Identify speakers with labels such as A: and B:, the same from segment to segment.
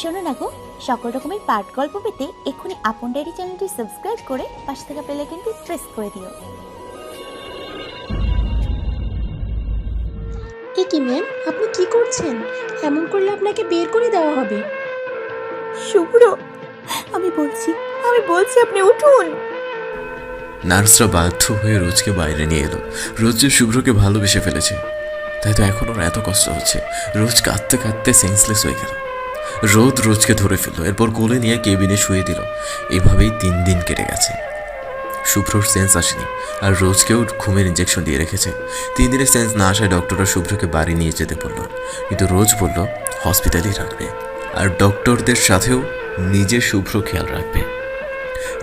A: শোনো না গো সকল রকমের পাঠ গল্প পেতে এক্ষুনি আপন ডায়েরি চ্যানেলটি সাবস্ক্রাইব করে পাশে থাকা বেল আইকনটি প্রেস করে দিও।
B: এ কি ম্যাম? আপনি কি করছেন? এমন করলে আপনাকে বের করে দেওয়া হবে।
A: শুভ্র আমি বলছি আমি বলছি আপনি উঠুন।
C: নার্সরা বাধ্য হয়ে রোজকে বাইরে নিয়ে এলো। রোজ যে শুভ্রকে ভালোবেসে ফেলেছে তাই তো এখন ওর এত কষ্ট হচ্ছে। রোজ কাঁদতে কাঁদতে সেন্সলেস হয়ে গেল। রোদ রোজকে ধরে ফেলল, এরপর কোলে নিয়ে কেবিনে শুয়ে দিল। এভাবেই তিন দিন কেটে গেছে। শুভ্রর সেন্স আসেনি, আর রোজকেও ঘুমের ইঞ্জেকশন দিয়ে রেখেছে। তিন দিনের সেন্স না আসায় ডক্টররা শুভ্রকে বাড়ি নিয়ে যেতে বলল। কিন্তু রোজ বলল হসপিটালেই রাখবে। আর ডক্টরদের সাথেও নিজে শুভ্র খেয়াল রাখবে।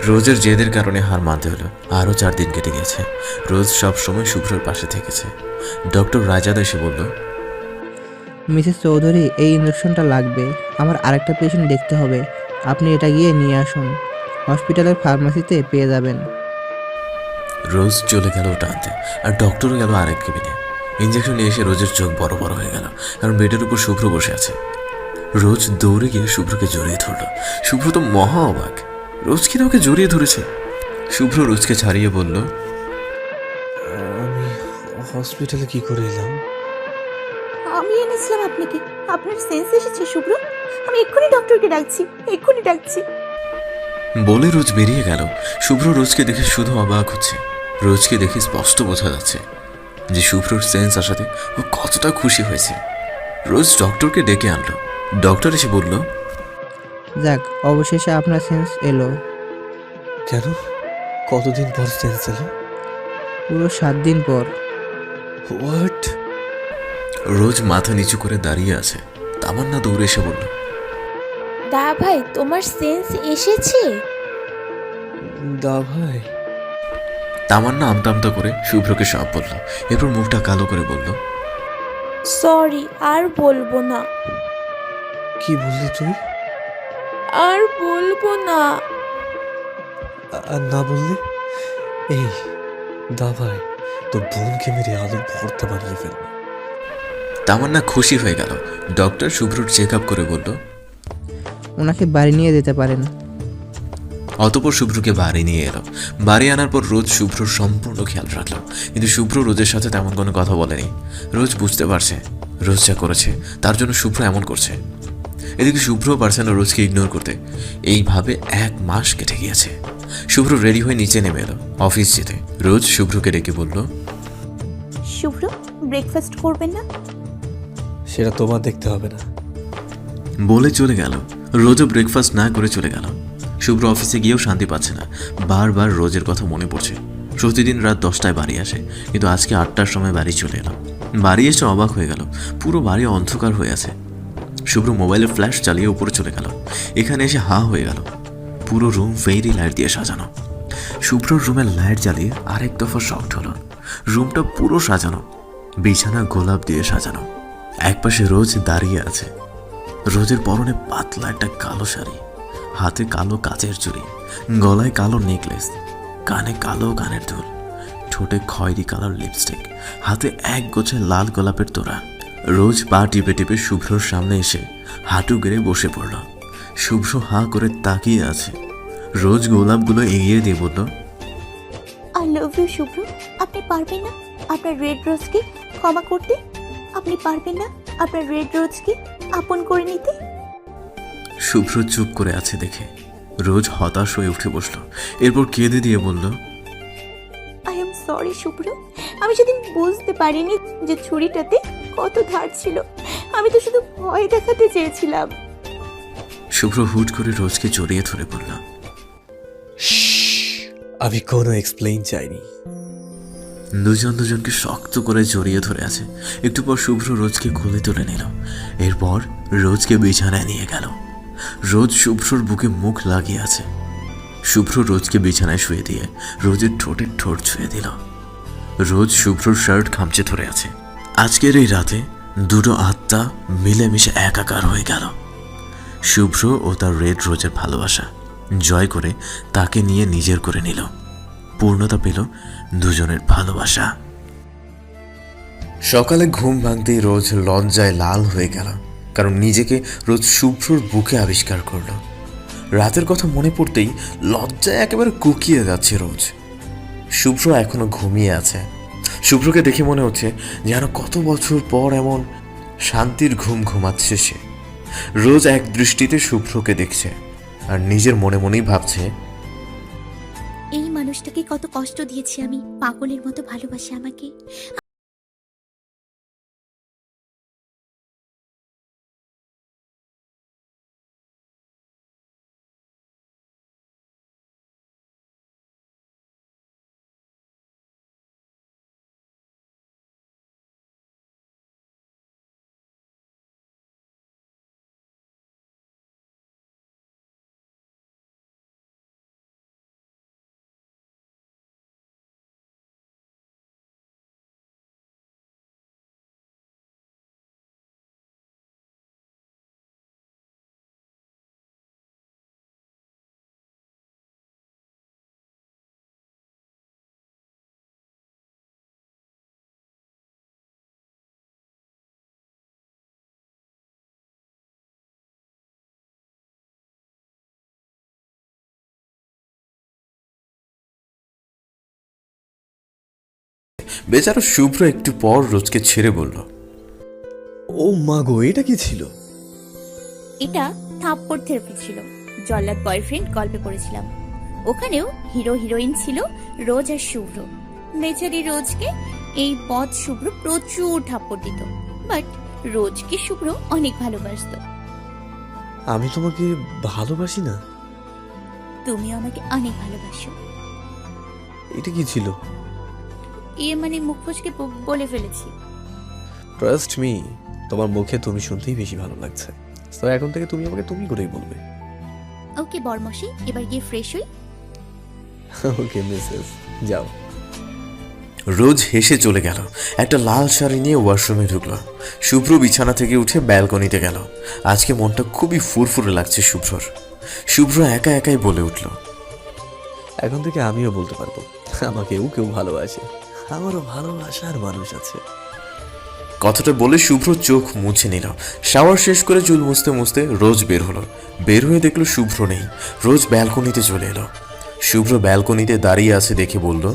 C: রোজের জেদের কারণে হার মানতে হলো। আরও চার দিন কেটে গেছে। রোজ সব সময় শুভ্রর পাশে থেকেছে। ডক্টর রাজাদ এসে বলল
D: মিসেস চৌধুরী এই ইঞ্জেকশনটা লাগবে। আমার আরেকটা পেশেন্ট দেখতে হবে। আপনি এটা গিয়ে নিয়ে আসুন। হসপিটালের ফার্মাসিতে পেয়ে যাবেন।
C: রোজ চলে গেল ওটা আনতে আর ডক্টরও গেল আরেক কেবিনে ইঞ্জেকশন নিয়ে এসে রোজের চোখ বড় বড় হয়ে গেল কারণ বেডের উপর শুভ্র বসে আছে। রোজ দৌড়ে গিয়ে শুভ্রকে জড়িয়ে ধরল। শুভ্র তো মহা অবাক। রোজ কিনা ওকে জড়িয়ে ধরেছে। শুভ্র রোজকে ছাড়িয়ে বলল
E: আমি হসপিটালে কি করে এলাম?
A: আমি এনেছিলাম আপনাকে। আপনার সেন্স এসেছে শুভ্র। আমি এক্ষুনি ডক্টরকে ডাকছি এক্ষুনি ডাকছি।
C: বলে রোজ বেরিয়ে গেল। শুভ্র রোজকে দেখে শুধু অবাক হচ্ছে। রোজকে দেখে স্পষ্ট বোঝা যাচ্ছে যে শুভ্রর সেন্স আসাতে ও কতটা খুশি হয়েছে। রোজ ডক্টরকে ডেকে আনলো। ডক্টর এসে বলল
D: যাক অবশেষে আপনার সেন্স এলো।
E: কেন? কতদিন পর সেন্স এলো?
D: পুরো সাত দিন পর।
E: হোয়াট
C: রোজ মাথা নিচু করে দাঁড়িয়ে আছে। তামান্না দৌড়ে এসে বলল
B: দা ভাই তোমার সেন্স এসেছে?
E: দা ভাই।
C: তামান্না আমতা আমতা করে শুভ্রকে সব বলল। এরপর মুখটা কালো করে বলল
B: সরি আর বলব না।
E: কি বললি তুই?
B: আর বলব না।
E: আর না বললে? এই দা ভাই তোর বোনকে মেরে আলু ভর্তা বানিয়ে ফেলবে।
C: তামান্না খুশি হয়ে গেল। ডক্টর শুভ্রর চেক আপ করে বলল
D: ওনাকে বাড়ি নিয়ে যেতে পারেন।
C: অতপর শুভ্রকে বাড়ি নিয়ে এলো। বাড়ি আনার পর রোজ শুভ্রর সম্পূর্ণ খেয়াল রাখল। কিন্তু শুভ্র রোজের সাথে তেমন কোনো কথা বলেনি। রোজ বুঝতে পারছে রোজ যা করেছে তার জন্য শুভ্র এমন করছে। এদিকে শুভ্রও পারছে না রোজকে ইগনোর করতে এইভাবে এক মাস কেটে গিয়েছে। শুভ্র রেডি হয়ে নিচে নেমে এলো অফিস যেতে। রোজ শুভ্রকে ডেকে বলল
A: শুভ্র ব্রেকফাস্ট করবেন না?
E: সেটা তোমার দেখতে হবে না।
C: বলে চলে গেল। রোজও ব্রেকফাস্ট না করে চলে গেল। শুভ্র অফিসে গিয়েও শান্তি পাচ্ছে না। বারবার রোজের কথা মনে পড়ছে। প্রতিদিন রাত দশটায় বাড়ি আসে, কিন্তু আজকে আটটার সময় বাড়ি চলে এলো বাড়ি এসে অবাক হয়ে গেল। পুরো বাড়ি অন্ধকার হয়ে আছে। শুভ্র মোবাইলে ফ্ল্যাশ চালিয়ে উপরে চলে গেল। এখানে এসে হা হয়ে গেল। পুরো রুম ফেরি লাইট দিয়ে সাজানো। শুভ্রর রুমের লাইট জ্বালিয়ে আরেক দফা শক্ট হলো। রুমটা পুরো সাজানো। বিছানা গোলাপ দিয়ে সাজানো। একপাশে রোজ দাঁড়িয়ে আছে। রোজের পরনে পাতলা একটা কালো শাড়ি, হাতে কালো কাচের চুড়ি, গলায় কালো নেকলেস, কানে কালো কানের দুল ঠোঁটে খয়েরি কালার লিপস্টিক, হাতে এক গোছে লাল গোলাপের তোড়া। রোজ পা টিপে টিপে শুভ্রর সামনে এসে হাঁটু গেড়ে বসে পড়ল। শুভ্র হাঁ করে তাকিয়ে আছে। রোজ গোলাপগুলো এগিয়ে দিয়ে বলল
A: আই লাভ ইউ শুভ্র। আপনি পারবেন না। আপনার রেড রোজকে ক্ষমা করতে আপনি পারবেন না আপনার রেড রোজকে আপন করে নিতে?
C: শুভ্র চুপ করে আছে দেখে। রোজ হতাশ হয়ে উঠে বসল। এরপর কেঁদে দিয়ে বলল
A: আই এম সরি শুভ্র। আমি সেদিন বুঝতে পারিনি যে ছুরিটাতে কত ধার ছিল। আমি তো শুধু ভয় দেখাতে চেয়েছিলাম।
C: শুভ্র হুট করে রোজকে জড়িয়ে ধরে বলল
E: আমি কোনো এক্সপ্লেইন চাইনি।
C: দুজন দুজনকে শক্ত করে জড়িয়ে ধরে আছে। একটু পর শুভ্র রোজকে কোলে তুলে নিল। এরপর রোজকে বিছানায় নিয়ে গেল। রোজ শুভ্রর বুকে মুখ লাগিয়ে আছে। শুভ্র রোজকে বিছানায় শুয়ে দিয়ে রোজের ঠোঁটে ঠোঁট ছুঁয়ে দিল। রোজ শুভ্রর শার্ট খামচে ধরে আছে। আজকের এই রাতে দুটো আত্মা মিলেমিশে একাকার হয়ে গেল। শুভ্র ও তার রেড রোজের ভালোবাসা জয় করে তাকে নিয়ে নিজের করে নিল। পূর্ণতা পেল দুজনের ভালোবাসা। সকালে ঘুম ভাঙতেই রোজ লজ্জায় লাল হয়ে গেল, কারণ নিজেকে রোজ শুভ্রর বুকে আবিষ্কার করল। রাতের কথা মনে পড়তেই লজ্জায় একেবারে কুকিয়ে যাচ্ছে রোজ। শুভ্র এখনও ঘুমিয়ে আছে। শুভ্রকে দেখে মনে হচ্ছে যেন কত বছর পর এমন শান্তির ঘুম ঘুমাচ্ছে সে। রোজ এক দৃষ্টিতে শুভ্রকে দেখছে আর নিজের মনে মনেই ভাবছে
A: মানুষটাকে কত কষ্ট দিয়েছি আমি। পাগলের মতো ভালোবাসে আমাকে।
C: বেচারা শুভ্র একটু পর রোজকে ছেড়ে বলল
E: ও মা গো এটা কি ছিল?
A: এটা থাপ্পড় থেরাপি ছিল। জল্লাদ বয়ফ্রেন্ড গল্পে পড়েছিলাম। ওখানেও হিরো হিরোইন ছিল রোজ আর শুভ্র। বেচারি রোজকে এই পথ শুভ্র প্রচুর থাপ্পড় দিত। বাট রোজকে শুভ্র অনেক ভালোবাসত।
E: আমি তোমাকে ভালোবাসি না?
A: তুমি আমাকে অনেক ভালোবাসো।
E: এটা কি ছিল?
A: ইয়ে মানে মুখ ফসকে ব- বলে ফেলেছি।
E: ট্রাস্ট মি তোমার মুখে তুমি শুনতেই বেশি ভালো লাগছে। তো এখন থেকে তুমি আমাকে তুমি করেই বলবে।
A: ওকে বরমশি এবার গিয়ে ফ্রেশ হই।
E: ওকে মিসেস যাও।
C: রোজ হেসে চলে গেল। একটা লাল শাড়ি নিয়ে ওয়াশরুমে ঢুকলো। শুভ্র বিছানা থেকে উঠে ব্যালকনিতে গেল। আজকে মনটা খুবই ফুরফুরে লাগছে শুভ্রর। শুভ্র একা একাই বলে উঠল।
E: এখন থেকে আমিও বলতে পারব। আমাকেও কেউ ভালোবাসে। আমারও ভালোবাসার মানুষ আছে।
C: কথাটা বলে শুভ্র চোখ মুছে নিল। শাওয়ার শেষ করে চুল মুছতে মুছতে রোজ বের হলো। বের হয়ে দেখল শুভ্র নেই। রোজ ব্যালকনিতে চলে এলো। শুভ্র ব্যালকনিতে দাঁড়িয়ে আছে দেখে বলল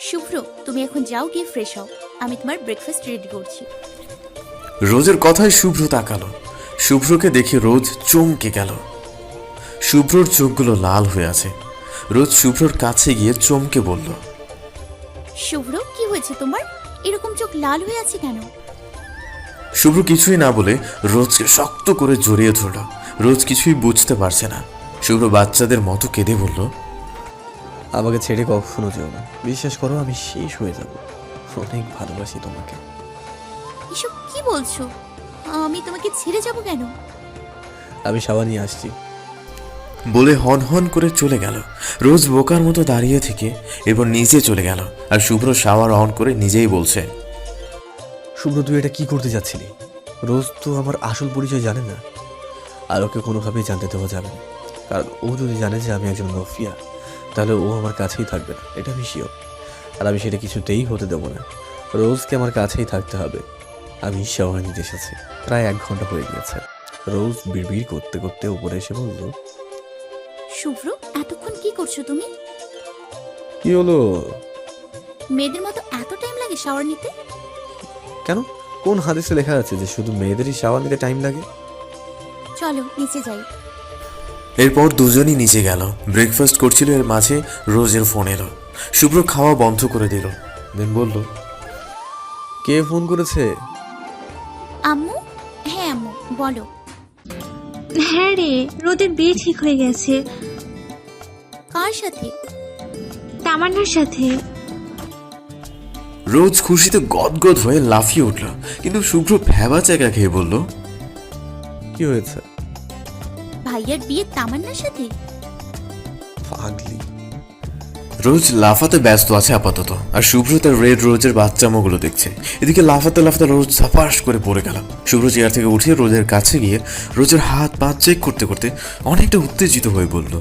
A: শুভ্র তুমি এখন যাও গিয়ে ফ্রেশ হও। আমি তোমার ব্রেকফাস্ট রেডি করছি।
C: রোজের কথায় শুভ্র তাকালো। শুভ্রকে দেখে রোজ চমকে গেল। শুভ্রর চোখগুলো লাল হয়ে আছে। রোজ শুভ্রর কাছে গিয়ে চমকে বলল
A: শুভ্র কি হয়েছে তোমার? এরকম চোখ লাল হয়ে আছে কেন?
C: শুভ্র কিছুই না বলে রোজকে শক্ত করে জড়িয়ে ধরল। রোজ কিছুই বুঝতে পারছে না। শুভ্র বাচ্চাদের মতো কেঁদে বলল
E: আমাকে ছেড়ে কখনো যেও না। বিশ্বাস করো আমি শেষ হয়ে যাব। অনেক ভালোবাসি তোমাকে।
A: এসব কি বলছো? আমি তোমাকে ছেড়ে যাব কেন?
E: আমি সাবা নিয়ে আসছি।
C: বলে হন হন করে চলে গেল। রোজ বোকার মতো দাঁড়িয়ে থেকে এরপর নিচে চলে গেল আর শুভ্র শাওয়ার অন করে নিজেই বলছে,
E: শুভ্র, তুই এটা কি করতে যাচ্ছিলি? রোজ তো আমার আসল পরিচয় জানে না। আর ওকে কোনোভাবেই জানতে দেওয়া যাবে না। কারণ ও যদি জানে যে আমি একজন মফিয়া, তাহলে ও আমার কাছেই থাকবে না। এটা আমি শিওর আর আমি সেটা কিছুতেই হতে দেবো না। রোজকে আমার কাছেই থাকতে হবে। আমি শাওয়ার নিতে এসেছি প্রায় এক ঘণ্টা হয়ে গিয়েছে। রোজ বিড়বিড় করতে করতে উপরে এসে বলল
A: শুভ্র এতক্ষণ কি করছ তুমি?
E: কি হলো?
A: মেয়েদের মতো এত টাইম লাগে শাওয়ার নিতে?
E: কেন? কোন হাদিসে লেখা আছে যে শুধু মেয়েদেরই শাওয়ার নিতে টাইম লাগে?
A: চলো নিচে যাই।
C: এরপর দুজনই নিচে গেল। ব্রেকফাস্ট করছিল এর মাঝে রোজের ফোন এলো। শুভ্র খাওয়া বন্ধ করে দিল। দেন বলল
E: কে ফোন করেছে?
A: আম্মু? হ্যাঁ আম্মু বলো।
F: হ্যাঁ রে রোদের বিয়ে ঠিক হয়ে গেছে।
A: কার সাথে?
F: তামান্নার সাথে।
C: রোজ খুশিতে গদগদ হয়ে লাফিয়ে উঠল কিন্তু শুভ্র ভেবা চাকা খেয়ে বলল
E: কি হয়েছে?
A: ভাইয়ার বিয়ে তামান্নার সাথে?
E: পাগলি।
C: রোজ লাফাতে ব্যস্ত আছে আপাতত আর শুভ্র তার রেড রোজের বাচ্চামোগুলো দেখছে। এদিকে লাফাতে লাফাতে রোজ ঝাপাস করে পড়ে গেল। শুভ্র চেয়ার থেকে উঠে রোজের কাছে গিয়ে রোজের হাত পা চেক করতে করতে অনেকটা উত্তেজিত হয়ে বলল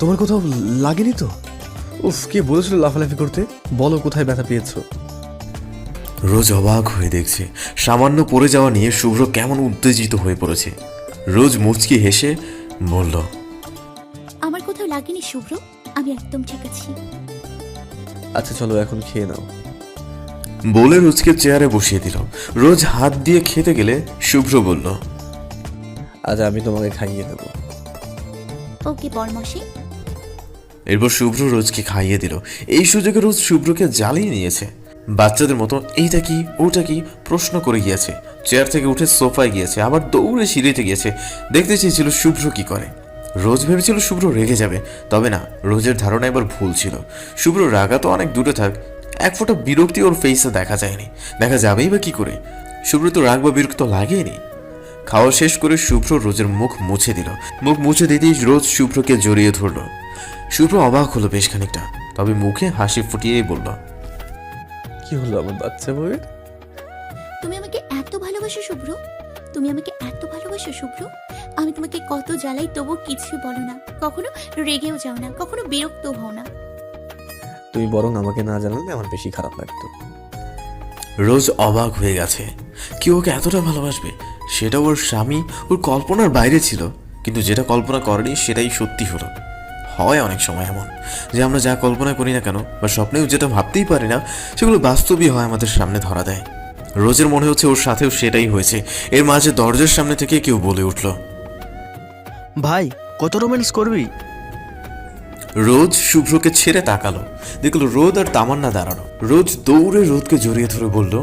E: তোমার কোথাও লাগেনি তো? উফ কে বলেছিল লাফালাফি করতে? বলো কোথায় ব্যথা পেয়েছ?
C: রোজ অবাক হয়ে দেখছে সামান্য পড়ে যাওয়া নিয়ে শুভ্র কেমন উত্তেজিত হয়ে পড়েছে। রোজ মুচকি হেসে বলল
A: আমার কোথাও লাগেনি শুভ্র? আমি একদম ঠিক আছি।
E: আচ্ছা চলো এখন খেয়ে নাও।
C: বলে রোজকে চেয়ারে বসিয়ে দিল। রোজ হাত দিয়ে খেতে গেলে শুভ্র বলল
E: আজ আমি তোমাকে খাইয়ে দেবো।
A: ওকে বরমশাই।
C: এরপর শুভ্র রোজকে খাইয়ে দিল। এই সুযোগে রোজ শুভ্রকে জ্বালিয়ে নিয়েছে। বাচ্চাদের মতো এইটা কি, ওটা কি প্রশ্ন করে গিয়েছে। চেয়ার থেকে উঠে সোফায় গিয়েছে, আবার দৌড়ে সিঁড়িতে গিয়েছে। দেখতে চেয়েছিল শুভ্র কি করে। রোজ ভেবেছিল শুভ্র রেগে যাবে, তবে না, রোজের ধারণা এবার ভুল ছিল। শুভ্র রাগা তো অনেক দূরে থাক, এক ফোঁটা বিরক্তি ওর ফেসে দেখা যায়নি। দেখা যাবেই বা কি করে। শুভ্র তো রাগ বা বিরক্ত লাগেনি খাওয়া শেষ করে শুভ্র রোজের মুখ মুছে দিল। মুখ মুছে দিতেই রোজ শুভ্রকে জড়িয়ে ধরলো। শুভ্র অবাক হলো বেশ খানিকটা তবে মুখে হাসি ফুটিয়েই বলল
E: কি হলো আমার বাচ্চা বউয়ের?
A: তুমি আমাকে এত ভালোবাসো শুভ্র? তুমি আমাকে এত ভালোবাসো শুভ্র? আমি তোমাকে কত জ্বালাই তবু কিছু বলো না। কখনো রেগেও যাও না কখনো বিরক্ত হও না।
E: তুমি বরং আমাকে না জানালে আমার বেশি খারাপ লাগতো।
C: রোজ অবাক হয়ে গেছে কি ওকে এতটা ভালোবাসবে? সেটা ওর স্বামী ওর কল্পনার বাইরে ছিল। কিন্তু যেটা কল্পনা করেনি সেটাই সত্যি হলো। হয় অনেক সময় এমন যে আমরা যা কল্পনা করি না কেন বা স্বপ্নেও যেটা ভাবতেই পারি না সেগুলো বাস্তবই হয় আমাদের সামনে ধরা দেয়। রোজের মনে হচ্ছে ওর সাথেও সেটাই হয়েছে। এর মাঝে দরজার সামনে থেকে কেউ বলে উঠল
G: ভাই কত রোম্যান্স করবি?
C: রোজ শুভ্রকে ছেড়ে তাকালো। দেখল রোদ আর তামান্না দাঁড়ানো। রোজ দৌড়ে রোদকে জড়িয়ে ধরে বলল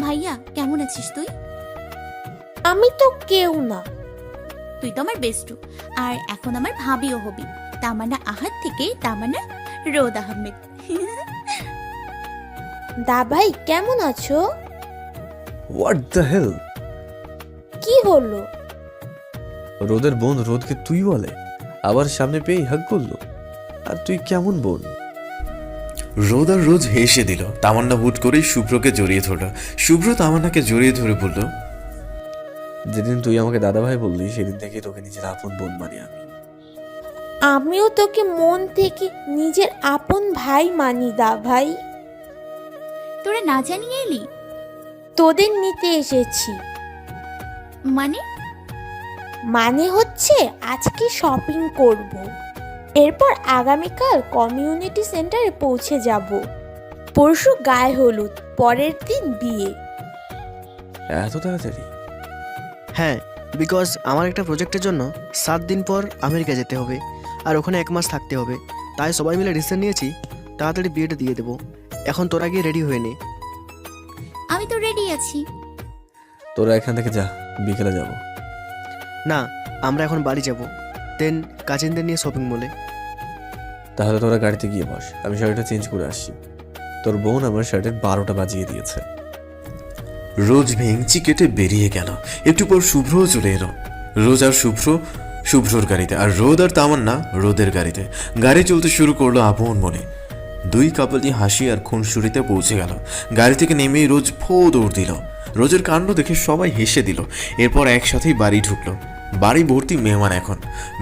A: ভাইয়া কেমন আছিস তুই?
B: আমি তো কেউ না।
A: তুই তো আমার বেস্টু আর এখন আমার ভাবিও হবি। তামান্না আহাত থেকে তামান্না রোদ আহমেদ।
B: দা ভাই কেমন আছো?
E: হোয়াট দ্য হেল
B: কি হলো?
E: রোদের বোন রোদকে তুই বলে। আবার সামনে পেয়ে হাক করল। আর তুই কেমন বোন?
C: রোদ আর রোজ হেসে দিল। তামান্না হুট করেই শুভ্রকে জড়িয়ে ধরল। শুভ্র তামান্নাকে জড়িয়ে ধরে বলল
E: যেদিন তুই আমাকে দাদা ভাই বললি সেদিন থেকে তোকে নিজের আপন বোন মানি আমি।
B: আমিও তোকে মন থেকে নিজের আপন ভাই মানি দা ভাই
A: তোরা না জানিয়ে এলি?
B: তোদের নিতে এসেছি।
A: মানে?
B: মানে হচ্ছে আজকে শপিং করব। এরপর আগামীকাল কমিউনিটি সেন্টারে পৌঁছে যাব। পরশু গায়ে হলুদ পরের দিন বিয়ে।
E: এত তাড়াতাড়ি?
G: হ্যাঁ বিকজ আমার একটা প্রজেক্টের জন্য সাত দিন পর আমেরিকা যেতে হবে আর ওখানে এক মাস থাকতে হবে। তাই সবাই মিলে ডিসিশন নিয়েছি তাড়াতাড়ি বিয়েটা দিয়ে দেবো। এখন তোরা গিয়ে রেডি হয়ে নে।
A: আমি তো রেডি আছি।
E: তোরা এখান থেকে যা বিকেলে যাব।
G: না আমরা এখন বাড়ি যাব। দেন কাজিনদের নিয়ে শপিং মলে
E: তাহলে তোরা গাড়িতে গিয়ে বস আমি শার্টটা চেঞ্জ করে আসছি। তোর বোন আমার শার্টের বারোটা বাজিয়ে দিয়েছে।
C: রোজ ভেঙচি কেটে বেরিয়ে গেল। একটু পর শুভ্রও চলে এলো। রোজ আর শুভ্র, শুভ্রর গাড়িতে। আর রোদ আর তামান্না রোদের গাড়িতে। গাড়ি চলতে শুরু করল আপন মনে। দুই কাপলই হাসি আর খুনসুরিতে পৌঁছে গেল। গাড়ি থেকে নেমেই রোজ ফো দৌড় দিল। রোজের কাণ্ড দেখে সবাই হেসে দিল। এরপর একসাথেই বাড়ি ঢুকলো। বাড়ি ভর্তি মেহমান এখন।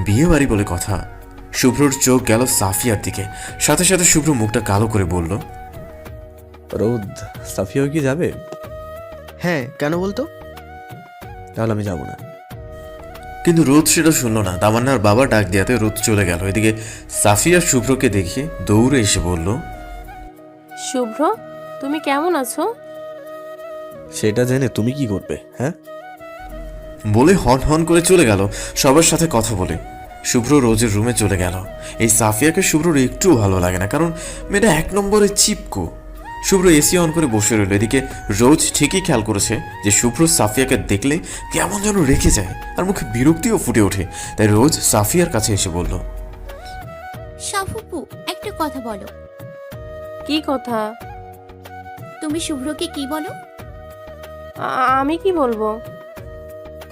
C: বিয়ে বাড়ি বলে কথা। শুভ্রর চোখ গেল সাফিয়ার দিকে। সাথে সাথে শুভ্র মুখটা কালো করে বলল,
E: রোদ, সাফিয়াও কি যাবে?
G: হ্যাঁ কেন বলতো?
E: তাহলে আমি যাব না।
C: কিন্তু রোদ সেটা শুনলো না। তামান্নার বাবা ডাক দেওয়াতে রোদ চলে গেল। এদিকে সাফিয়া শুভ্রকে দেখে দৌড়ে এসে বলল
H: শুভ্র তুমি কেমন আছো?
E: সেটা জেনে তুমি কি করবে হ্যাঁ?
C: বলে হন হন করে চলে গেল। সবার সাথে কথা বলে। শুভ্র রোজের রুমে চলে গেল। এই সাফিয়াকে শুভ্রর একটুও ভালো লাগে না কারণ মেয়েটা এক নম্বরে চিপকো। শুভ্র এসি অন করে বসে রইল। এদিকে রোজ ঠিকই খেয়াল করেছে যে শুভ্র সাফিয়াকে দেখলে কেমন যেন রেখে যায় আর মুখে বিরক্তিও ফুটে ওঠে। তাই রোজ সাফিয়ার কাছে এসে বলল
A: সাফুপু একটা কথা বলো।
H: কি কথা?
A: তুমি শুভ্রকে কি বলো?
H: আ- আমি কি বলব?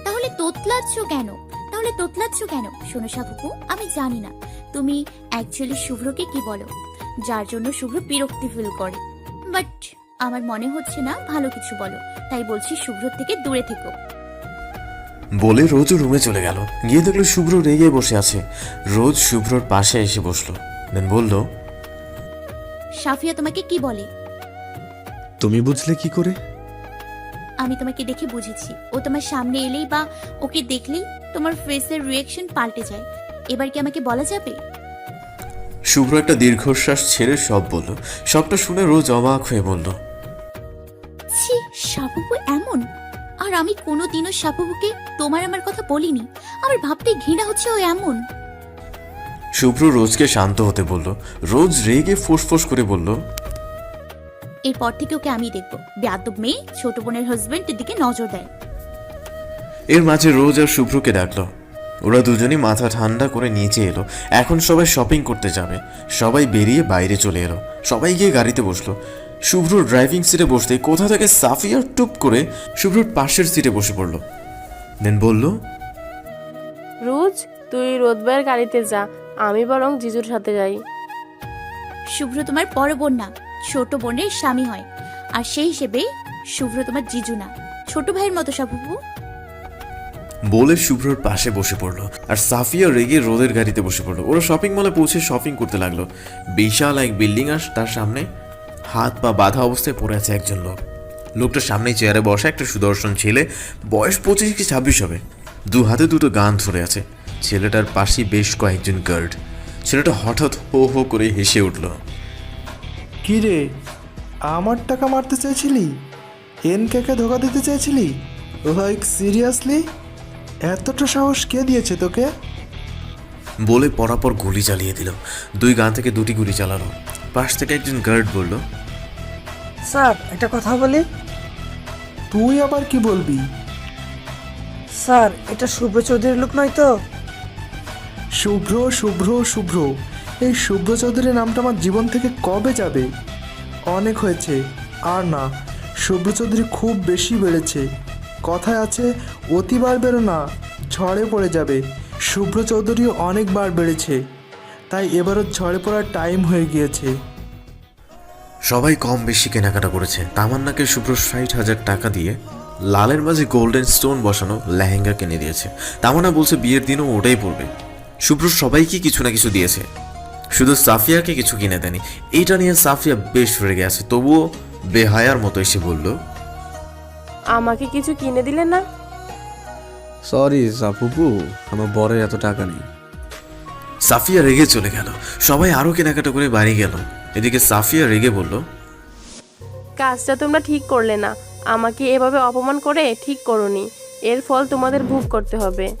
A: তাহলে তোতলাচ্ছ কেন? তাহলে তোতলাচ্ছ কেন? শোনো সাফুপু আমি জানি না। তুমি অ্যাকচুয়ালি শুভ্রকে কি বলো? যার জন্য শুভ্র বিরক্তি ফিল করে। বাট আমার মনে হচ্ছে না ভালো কিছু বলো। তাই বলছি শুভ্র থেকে দূরে থেকো।
C: বলে রোজও রুমে চলে গেল। গিয়ে দেখল শুভ্র রেগে বসে আছে। রোজ শুভ্রর পাশে এসে বসল। দেন বলল
A: সাফিয়া তোমাকে কি বলে?
E: তুমি বুঝলে কি করে?
A: আমি তোমাকে দেখে বুঝেছি। ও তোমার সামনে এলেই বা ওকে দেখলেই তোমার ফেসের রিয়েকশন পাল্টে যায়। এবার কি আমাকে বলা যাবে?
C: শুভ্র একটা দীর্ঘশ্বাস ছেড়ে সব বলল। সবটা শুনে রোজ অবাক হয়ে বলল
A: ছি সাপুবু এমন? আর আমি কোনোদিনও সাপুবুকে তোমার আমার কথা বলিনি। আমার ভাবতে ঘৃণা হচ্ছে ও এমন।
C: শুভ্র রোজকে শান্ত হতে বলল রোজ রেগে ফোঁস করে বলল
A: এরপর থেকে ওকে আমি দেখব। বেয়াদব মেয়ে ছোট বোনের হাজবেন্ডের দিকে নজর দেয়।
C: এর মাঝে রোজ আর শুভ্রকে ডাকলো ওরা দুজনই মাথা ঠান্ডা করে নিচে এলো। এখন সবাই শপিং করতে যাবে। সবাই বেরিয়ে বাইরে চলে এলো। সবাই গিয়ে গাড়িতে বসল। শুভ্র ড্রাইভিং সিটে বসতে কোথা থেকে সাফিয়ার টুপ করে শুভ্রর পাশের সিটে বসে পড়ল। দেন বলল
H: রোজ তুই রোদবার গাড়িতে যা। আমি বরং জিজুর সাথে যাই।
A: শুভ্র তোমার বড় বোন না। ছোট বোনের স্বামী হয়। আর সেই হিসেবে শুভ্র তোমার জিজু না। ছোট ভাইয়ের মতো সাপুবু
C: বলে শুভ্রর পাশে বসে পড়ল আর সাফিয়া রেগে রোদের গাড়িতে বসে পড়ল। ওরা শপিং মলে পৌঁছে শপিং করতে লাগল। বিশাল এক বিল্ডিং আর তার সামনে হাত পা বাধা অবস্থায় পড়ে আছে একজন লোক। লোকটার সামনে চেয়ারে বসা একটা সুদর্শন ছেলে। বয়স পঁচিশ কি ছাব্বিশ হবে? দু হাতে দুটো গান ধরে আছে। ছেলেটার পাশে বেশ কয়েকজন গার্ড ছেলেটা হঠাৎ হো হো করে হেসে উঠল।
I: কি রে? আমার টাকা মারতে চেয়েছিলি এন কে ধোকা দিতে চেয়েছিলি লাইক সিরিয়াসলি এতটা সাহস কে দিয়েছে তোকে?
C: বলে পরাপর গুলি চালিয়ে দিল। দুই গান থেকে দুটি গুলি চালালো পাশ থেকে একজন গার্ড বলল
J: স্যার একটা কথা বলি?
I: তুই আবার কি বলবি?
J: স্যার এটা শুভ্র চৌধুরীর লোক নয় তো?
I: শুভ্র শুভ্র শুভ্র। এই শুভ্র চৌধুরীর নামটা আমার জীবন থেকে কবে যাবে? অনেক হয়েছে। আর না শুভ্র চৌধুরী খুব বেশি বেড়েছে। কথায় আছে, অতিবার বেরো না, ঝড়ে পড়ে যাবে। শুভ্র চৌধুরী অনেকবার বেড়েছে, তাই এবারও ঝড়ে পড়ার টাইম হয়ে গিয়েছে।
C: সবাই কম বেশি কেনাকাটা করেছে। তামান্নাকে শুভ্র ষাট হাজার টাকা দিয়ে লালের মাঝে গোল্ডেন স্টোন বসানো লেহেঙ্গা কিনে দিয়েছে। তামান্না বলছে, বিয়ের দিনও ওটাই পড়বে। শুভ্র সবাইকে কিছু না কিছু দিয়েছে। শুধু সাফিয়াকে কিছু কিনে দেয়নি। এইটা নিয়ে সাফিয়া বেশ রেগে আছে। তবুও বেহায়ার মতো এসে বলল
H: আমাকে কিছু কিনে দিলে না?
E: সরি সাপুপু আমার বরের এত টাকা নেই।
C: সাফিয়া রেগে চলে গেল। সবাই আরও কেনাকাটা করে বাড়ি গেল। এদিকে সাফিয়া রেগে বলল
H: কাজটা তোমরা ঠিক করলে না। আমাকে এভাবে অপমান করে ঠিক করনি। এর ফল তোমাদের ভোগ করতে হবে।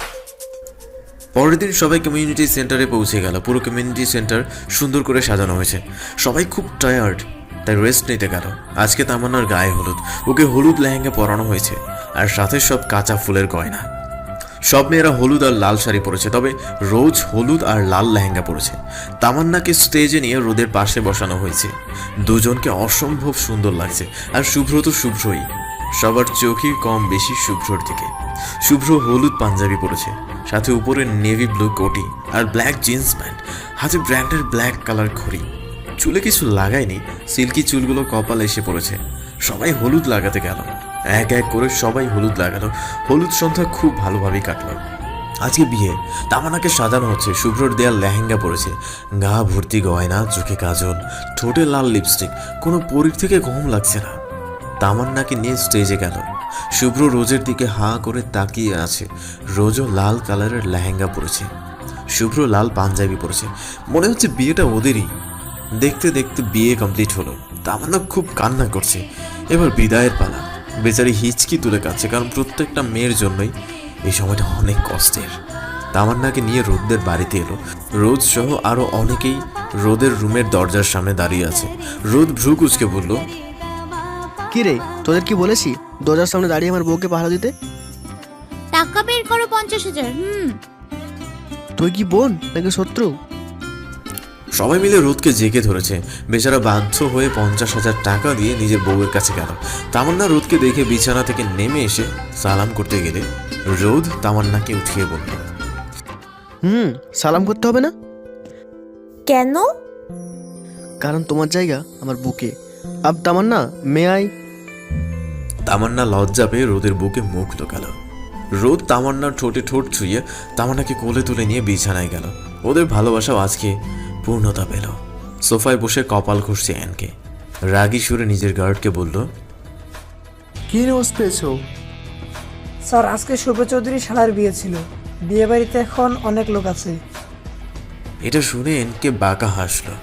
C: পরের দিন সবাই কমিউনিটি সেন্টারে পৌঁছে গেল। পুরো কমিউনিটি সেন্টার সুন্দর করে সাজানো হয়েছে। সবাই খুব টায়ার্ড তাই রেস্ট নিতে গেল। আজকে তামান্নার গায়ে হলুদ। ওকে হলুদ লেহেঙ্গা পরানো হয়েছে, আর সাথে সব কাঁচা ফুলের গয়না। সব মেয়েরা হলুদ আর লাল শাড়ি পরেছে, তবে রোজ হলুদ আর লাল লেহেঙ্গা পরেছে। তামান্নাকে স্টেজে নিয়ে রোদের পাশে বসানো হয়েছে। দুজনকে অসম্ভব সুন্দর লাগছে, আর শুভ্র তো শুভ্রই। সবার চোখই কম বেশি শুভ্রর দিকে। শুভ্র হলুদ পাঞ্জাবি পরেছে, সাথে উপরে নেভি ব্লু কোটি আর ব্ল্যাক জিন্স প্যান্ট হাতে ব্র্যান্ডের ব্ল্যাক কালার ঘড়ি। চুলে কিছু লাগায়নি, সিল্কি চুলগুলো কপালে এসে পড়েছে। সবাই হলুদ লাগাতে গেল। এক এক করে সবাই হলুদ লাগালো। হলুদ সন্ধ্যা খুব ভালোভাবেই কাটলো। আজকে বিয়ে তামান্নাকে সাজানো হচ্ছে, শুভ্রর দেয়াল লেহেঙ্গা পরেছে। গা ভর্তি গয়না, চোখে কাজল, ঠোঁটে লাল লিপস্টিক কোনো পরীর থেকে কম লাগছে না। তামান্নাকে নিয়ে স্টেজে গেল। শুভ্র রোজের দিকে হাঁ করে তাকিয়ে আছে। রোজও লাল কালারের লেহেঙ্গা পরেছে। শুভ্র লাল পাঞ্জাবি পরেছে। মনে হচ্ছে বিয়েটা ওদেরই। দেখতে দেখতে বিয়ে কমপ্লিট হলো। তামান্না খুব কান্না করছে। এবার বিদায়ের পালা। বেচারি হিচকি তুলে কাচ্ছে কারণ প্রত্যেকটা মেয়ের জন্যই এই সময়টা অনেক কষ্টের। তামান্নাকে নিয়ে রোদদের বাড়িতে এলো। রোদ সহ আরও অনেকেই রোদের রুমের দরজার সামনে দাঁড়িয়ে আছে। রোদ ভ্রু কুচকে বলল
G: কি রে তোদের কি বলেছি? দরজার সামনে দাঁড়িয়ে আমার বউকে পাহারা দিতে?
A: টাকা বের করো পঞ্চাশ হাজার হুম।
G: তুই কি বোন নাকি শত্রু?
C: সবাই মিলে রোদকে জেগে ধরেছে। বেচারা বাধ্য হয়ে পঞ্চাশ হাজার টাকা দিয়ে নিজের বউয়ের কাছে গেল। তামান্না রোদকে দেখে বিছানা থেকে নেমে এসে সালাম করতে গেলে রোদ তামান্নাকে উঠিয়ে বলল
G: হুম সালাম করতে হবে না?
B: কেন?
G: কারণ তোমার জায়গা আমার বুকে। আব তামান্না মে আই
C: তামান্না লজ্জা পেয়ে রোদের বুকে মুখ লোকাল। রোদ তামান্নার ঠোঁটে ঠোঁট ছুঁয়ে তামান্নাকে কোলে তুলে নিয়ে বিছানায় গেল। ওদের ভালোবাসাও আজকে পূর্ণতা পেল। সোফায় বসে কপাল ঘুরছে অ্যানকে। রাগী সুরে নিজের গার্ডকে বলল
I: কি নিউজ পেয়েছ?
J: স্যার আজকে শুভ চৌধুরী শালার বিয়ে ছিল। বিয়ে বাড়িতে এখন অনেক লোক আছে।
C: এটা শুনে এনকে বাঁকা হাসলো।